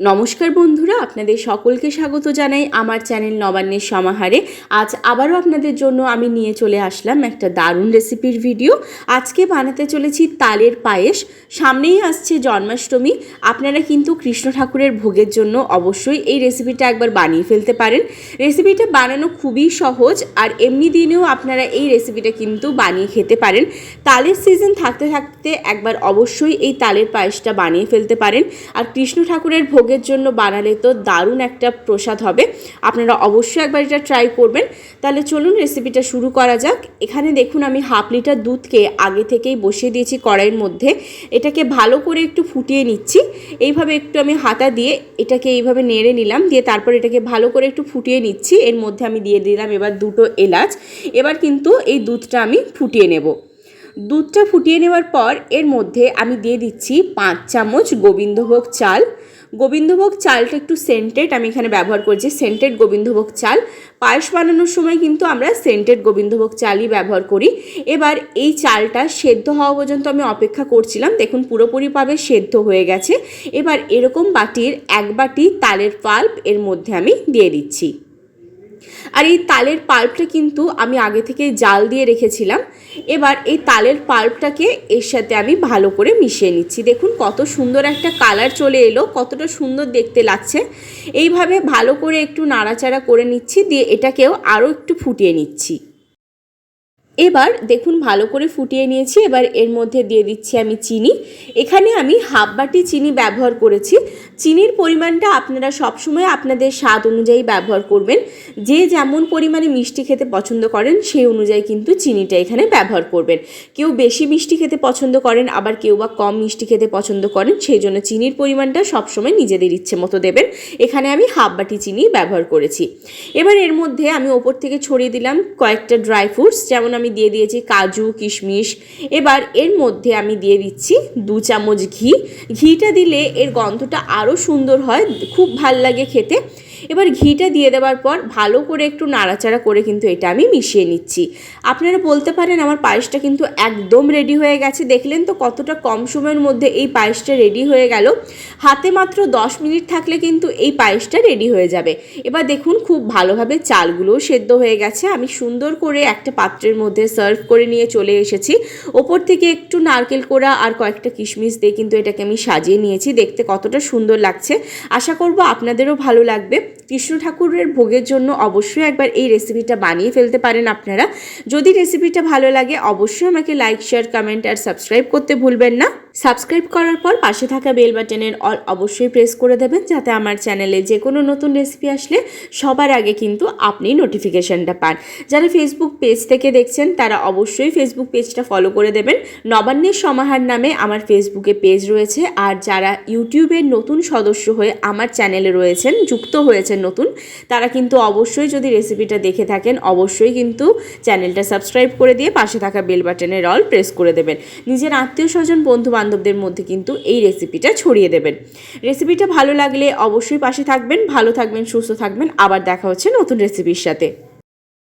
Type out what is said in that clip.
নমস্কার বন্ধুরা, আপনাদের সকলকে স্বাগত জানাই আমার চ্যানেল নবান্নের সমাহারে। আজ আবারও আপনাদের জন্য আমি নিয়ে চলে আসলাম একটা দারুণ রেসিপির ভিডিও। আজকে বানাতে চলেছি তালের পায়েস। সামনেই আসছে জন্মাষ্টমী। আপনারা কিন্তু কৃষ্ণ ঠাকুরের ভোগের জন্য অবশ্যই এই রেসিপিটা একবার বানিয়ে ফেলতে পারেন। রেসিপিটা বানানো খুবই সহজ আর এমনি দিনেও আপনারা এই রেসিপিটা কিন্তু বানিয়ে খেতে পারেন। তালের সিজন থাকতে থাকতে একবার অবশ্যই এই তালের পায়েসটা বানিয়ে ফেলতে পারেন। আর কৃষ্ণ ঠাকুরের ভোগের জন্য বানালে তো দারুণ একটা প্রসাদ হবে। আপনারা অবশ্যই একবার এটা ট্রাই করবেন। তাহলে চলুন রেসিপিটা শুরু করা যাক। এখানে দেখুন আমি হাফ লিটার দুধকে আগে থেকেই বসিয়ে দিয়েছি কড়াইয়ের মধ্যে। এটাকে ভালো করে একটু ফুটিয়ে নিচ্ছি। এইভাবে একটু আমি হাতা দিয়ে এটাকে এইভাবে নেড়ে নিলাম। দিয়ে তারপর এটাকে ভালো করে একটু ফুটিয়ে নিচ্ছি। এর মধ্যে আমি দিয়ে দিলাম এবার দুটো এলাচ। এবার কিন্তু এই দুধটা আমি ফুটিয়ে নেব। দুধটা ফুটিয়ে নেওয়ার পর এর মধ্যে আমি দিয়ে দিচ্ছি পাঁচ চামচ গোবিন্দভোগ চাল। গোবিন্দভোগ চালটা একটু সেন্টেড আমি এখানে ব্যবহার করছি সেন্টেড গোবিন্দভোগ চাল। পায়েস বানানোর সময় কিন্তু আমরা সেন্টেড গোবিন্দভোগ চালই ব্যবহার করি। এবার এই চালটা সেদ্ধ হওয়া পর্যন্ত আমি অপেক্ষা করছিলাম, দেখুন পুরোপুরিভাবে সেদ্ধ হয়ে গেছে। এবার এরকম বাটির এক বাটি তালের পাল্প এর মধ্যে আমি দিয়ে দিচ্ছি। আর এই তালের পাল্পটা কিন্তু আমি আগে থেকে জাল দিয়ে রেখেছিলাম। এবার এই তালের পাল্পটাকে এর সাথে আমি ভালো করে মিশিয়ে নিচ্ছি। দেখুন কত সুন্দর একটা কালার চলে এলো, কতটা সুন্দর দেখতে লাগছে। এইভাবে ভালো করে একটু নাড়াচাড়া করে নিচ্ছি, দিয়ে এটাকেও আরও একটু ফুটিয়ে নিচ্ছি। এবার দেখুন ভালো করে ফুটিয়ে নিয়েছি, এবার এর মধ্যে দিয়ে দিচ্ছি আমি চিনি। এখানে আমি হাফ বাটি চিনি ব্যবহার করেছি। চিনির পরিমাণটা আপনারা সবসময় আপনাদের স্বাদ অনুযায়ী ব্যবহার করবেন। যে যেমন পরিমাণে মিষ্টি খেতে পছন্দ করেন, সেই অনুযায়ী কিন্তু চিনিটা এখানে ব্যবহার করবেন। কেউ বেশি মিষ্টি খেতে পছন্দ করেন, আবার কেউ বা কম মিষ্টি খেতে পছন্দ করেন, সেই জন্য চিনির পরিমাণটা সবসময় নিজেদের ইচ্ছে মতো দেবেন। এখানে আমি হাফ বাটি চিনি ব্যবহার করেছি। এবার এর মধ্যে আমি ওপর থেকে ছড়িয়ে দিলাম কয়েকটা ড্রাই ফ্রুটস, যেমন আমি দিয়ে দিয়েছি কাজু, কিশমিশ। এবার এর মধ্যে আমি দিয়ে দিচ্ছি দু চামচ ঘি। ঘিটা দিলে এর গন্ধটা আরও সুন্দর হয়, খুব ভালো লাগে খেতে। এবার ঘিটা দিয়ে দেওয়ার পর ভালো করে একটু নাড়াচাড়া করে কিন্তু এটা আমি মিশিয়ে নিচ্ছি। আপনারা বলতে পারেন আমার পায়েসটা কিন্তু একদম রেডি হয়ে গেছে। দেখলেন তো কতটা কম সময়ের মধ্যে এই পায়েসটা রেডি হয়ে গেল। হাতে মাত্র দশ মিনিট থাকলে কিন্তু এই পায়েসটা রেডি হয়ে যাবে। এবার দেখুন খুব ভালোভাবে চালগুলোও সেদ্ধ হয়ে গেছে। আমি সুন্দর করে একটা পাত্রের মধ্যে সার্ভ করে নিয়ে চলে এসেছি। ওপর থেকে একটু নারকেল কোড়া আর কয়েকটা কিশমিশ দিয়ে কিন্তু এটাকে আমি সাজিয়ে নিয়েছি। দেখতে কতটা সুন্দর লাগছে। আশা করব আপনাদেরও ভালো লাগবে। কৃষ্ণ ঠাকুরের ভোগের জন্য অবশ্যই একবার এই রেসিপিটা বানিয়ে ফেলতে পারেন আপনারা। যদি রেসিপিটা ভালো লাগে, অবশ্যই আমাকে লাইক শেয়ার কমেন্ট আর সাবস্ক্রাইব করতে ভুলবেন না। সাবস্ক্রাইব করার পর পাশে থাকা বেল বাটনের অল অবশ্যই প্রেস করে দেবেন, যাতে আমার চ্যানেলে যে কোনো নতুন রেসিপি আসলে সবার আগে কিন্তু আপনি নোটিফিকেশানটা পান। যারা ফেসবুক পেজ থেকে দেখছেন, তারা অবশ্যই ফেসবুক পেজটা ফলো করে দেবেন। নবান্নের সমাহার নামে আমার ফেসবুকে পেজ রয়েছে, আর যারা ইউটিউবের নতুন সদস্য হয়ে আমার চ্যানেলে রয়েছেন, যুক্ত হয়েছেন নতুন, তারা কিন্তু অবশ্যই যদি রেসিপিটা দেখে থাকেন, অবশ্যই কিন্তু চ্যানেলটা সাবস্ক্রাইব করে দিয়ে পাশে থাকা বেল বাটনের অল প্রেস করে দেবেন। নিজের আত্মীয় স্বজন বন্ধু বান্ধবদের মধ্যে কিন্তু এই রেসিপিটা ছড়িয়ে দেবেন। রেসিপিটা ভালো লাগলে অবশ্যই পাশে থাকবেন, ভালো থাকবেন, সুস্থ থাকবেন। আবার দেখা হচ্ছে নতুন রেসিপির সাথে।